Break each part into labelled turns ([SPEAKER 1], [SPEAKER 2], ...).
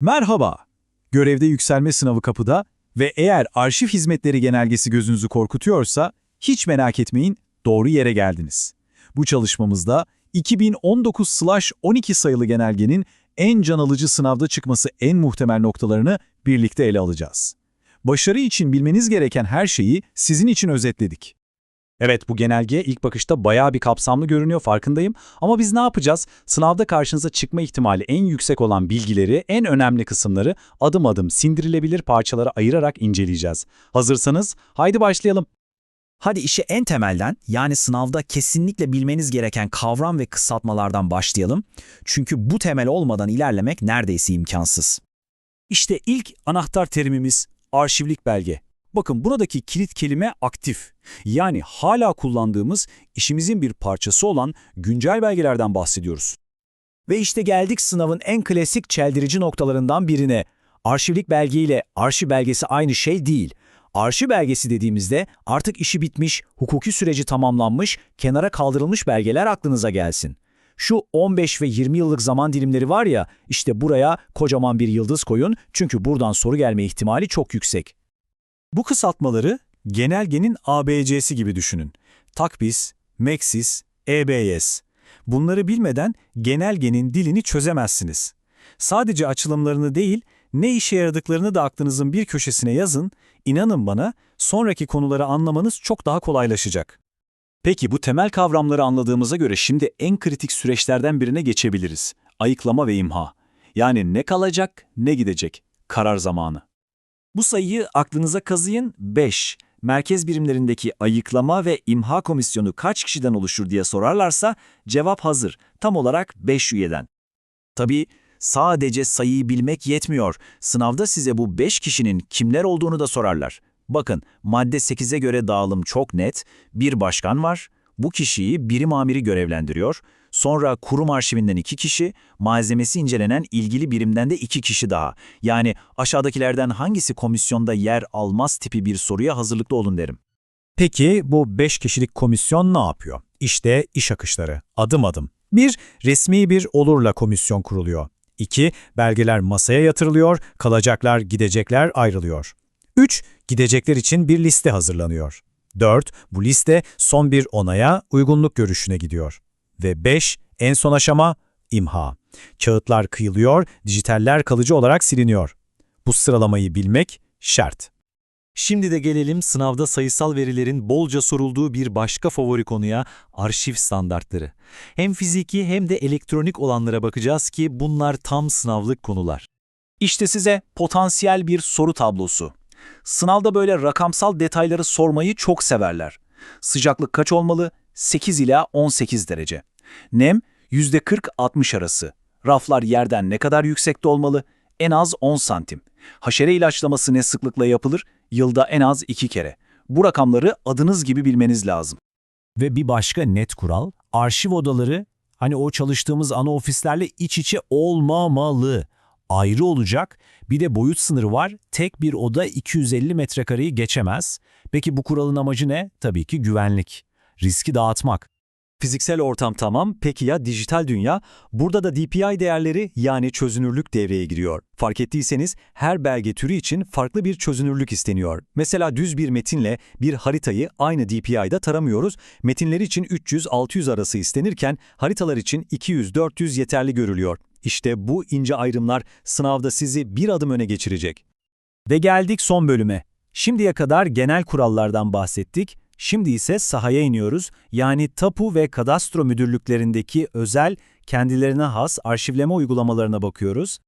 [SPEAKER 1] Merhaba. Görevde yükselme sınavı kapıda ve eğer arşiv hizmetleri genelgesi gözünüzü korkutuyorsa hiç merak etmeyin doğru yere geldiniz. Bu çalışmamızda 2019-12 sayılı genelgenin en can alıcı sınavda çıkması en muhtemel noktalarını birlikte ele alacağız. Başarı için bilmeniz gereken her şeyi sizin için özetledik. Evet bu genelge ilk bakışta bayağı bir kapsamlı görünüyor farkındayım ama biz ne yapacağız? Sınavda karşınıza çıkma ihtimali en yüksek olan bilgileri, en önemli kısımları adım adım sindirilebilir parçalara ayırarak inceleyeceğiz. Hazırsanız haydi başlayalım.
[SPEAKER 2] Hadi işe en temelden yani sınavda kesinlikle bilmeniz gereken kavram ve kısaltmalardan başlayalım. Çünkü bu temel olmadan ilerlemek neredeyse imkansız.
[SPEAKER 3] İşte ilk anahtar terimimiz arşivlik belge. Bakın buradaki kilit kelime aktif. Yani hala kullandığımız işimizin bir parçası olan güncel belgelerden bahsediyoruz.
[SPEAKER 2] Ve işte geldik sınavın en klasik çeldirici noktalarından birine. Arşivlik belge ile arşiv belgesi aynı şey değil. Arşiv belgesi dediğimizde artık işi bitmiş, hukuki süreci tamamlanmış, kenara kaldırılmış belgeler aklınıza gelsin. Şu 15 ve 20 yıllık zaman dilimleri var ya, işte buraya kocaman bir yıldız koyun çünkü buradan soru gelme ihtimali çok yüksek.
[SPEAKER 3] Bu kısaltmaları genelgenin ABC'si gibi düşünün. Takbis, Meksis, EBS. Bunları bilmeden genelgenin dilini çözemezsiniz. Sadece açılımlarını değil, ne işe yaradıklarını da aklınızın bir köşesine yazın, inanın bana sonraki konuları anlamanız çok daha kolaylaşacak. Peki bu temel kavramları anladığımıza göre şimdi en kritik süreçlerden birine geçebiliriz. Ayıklama ve imha. Yani ne kalacak, ne gidecek. Karar zamanı. Bu sayıyı aklınıza kazıyın 5. Merkez birimlerindeki ayıklama ve imha komisyonu kaç kişiden oluşur diye sorarlarsa cevap hazır. Tam olarak 5 üyeden. Tabii sadece sayıyı bilmek yetmiyor. Sınavda size bu 5 kişinin kimler olduğunu da sorarlar. Bakın madde 8'e göre dağılım çok net. Bir başkan var. Bu kişiyi birim amiri görevlendiriyor. Sonra kurum arşivinden iki kişi, malzemesi incelenen ilgili birimden de iki kişi daha. Yani aşağıdakilerden hangisi komisyonda yer almaz tipi bir soruya hazırlıklı olun derim.
[SPEAKER 1] Peki bu 5 kişilik komisyon ne yapıyor? İşte iş akışları, adım adım. 1. Resmi bir olurla komisyon kuruluyor. 2. Belgeler masaya yatırılıyor, kalacaklar, gidecekler ayrılıyor. 3. Gidecekler için bir liste hazırlanıyor. 4. Bu liste son bir onaya, uygunluk görüşüne gidiyor. Ve 5. En son aşama imha. Kağıtlar kıyılıyor, dijitaller kalıcı olarak siliniyor. Bu sıralamayı bilmek şart.
[SPEAKER 3] Şimdi de gelelim sınavda sayısal verilerin bolca sorulduğu bir başka favori konuya arşiv standartları. Hem fiziki hem de elektronik olanlara bakacağız ki bunlar tam sınavlık konular. İşte size potansiyel bir soru tablosu. Sınavda böyle rakamsal detayları sormayı çok severler. Sıcaklık kaç olmalı? 8 ila 18 derece. Nem %40-60 arası. Raflar yerden ne kadar yüksekte olmalı? En az 10 santim. Haşere ilaçlaması ne sıklıkla yapılır? Yılda en az 2 kere. Bu rakamları adınız gibi bilmeniz lazım.
[SPEAKER 2] Ve bir başka net kural, arşiv odaları hani o çalıştığımız ana ofislerle iç içe olmamalı. Ayrı olacak. Bir de boyut sınırı var. Tek bir oda 250 metrekareyi geçemez. Peki bu kuralın amacı ne? Tabii ki güvenlik. Riski dağıtmak.
[SPEAKER 3] Fiziksel ortam tamam, peki ya dijital dünya? Burada da DPI değerleri yani çözünürlük devreye giriyor. Fark ettiyseniz her belge türü için farklı bir çözünürlük isteniyor. Mesela düz bir metinle bir haritayı aynı DPI'da taramıyoruz. Metinler için 300-600 arası istenirken haritalar için 200-400 yeterli görülüyor. İşte bu ince ayrımlar sınavda sizi bir adım öne geçirecek.
[SPEAKER 2] Ve geldik son bölüme. Şimdiye kadar genel kurallardan bahsettik. Şimdi ise sahaya iniyoruz. Yani tapu ve kadastro müdürlüklerindeki özel, kendilerine has arşivleme uygulamalarına bakıyoruz.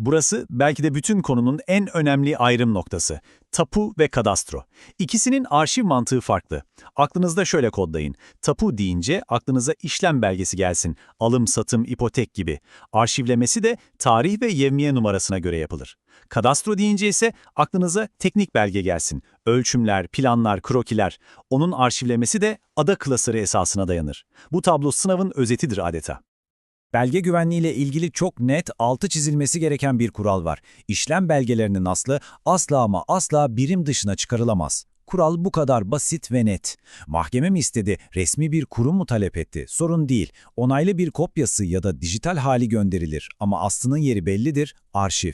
[SPEAKER 1] Burası belki de bütün konunun en önemli ayrım noktası. Tapu ve kadastro. İkisinin arşiv mantığı farklı. Aklınızda şöyle kodlayın. Tapu deyince aklınıza işlem belgesi gelsin. Alım, satım, ipotek gibi. Arşivlemesi de tarih ve yevmiye numarasına göre yapılır. Kadastro deyince ise aklınıza teknik belge gelsin. Ölçümler, planlar, krokiler. Onun arşivlemesi de ada klasörü esasına dayanır. Bu tablo sınavın özetidir adeta.
[SPEAKER 2] Belge güvenliği ile ilgili çok net altı çizilmesi gereken bir kural var. İşlem belgelerinin aslı asla ama asla birim dışına çıkarılamaz. Kural bu kadar basit ve net. Mahkeme mi istedi, resmi bir kurum mu talep etti? Sorun değil. Onaylı bir kopyası ya da dijital hali gönderilir ama aslının yeri bellidir, arşiv.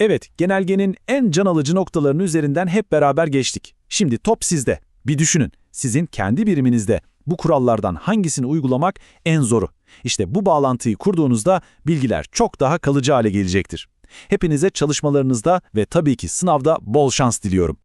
[SPEAKER 4] Evet, genelgenin en can alıcı noktalarının üzerinden hep beraber geçtik. Şimdi top sizde. Bir düşünün, sizin kendi biriminizde bu kurallardan hangisini uygulamak en zoru? İşte bu bağlantıyı kurduğunuzda bilgiler çok daha kalıcı hale gelecektir. Hepinize çalışmalarınızda ve tabii ki sınavda bol şans diliyorum.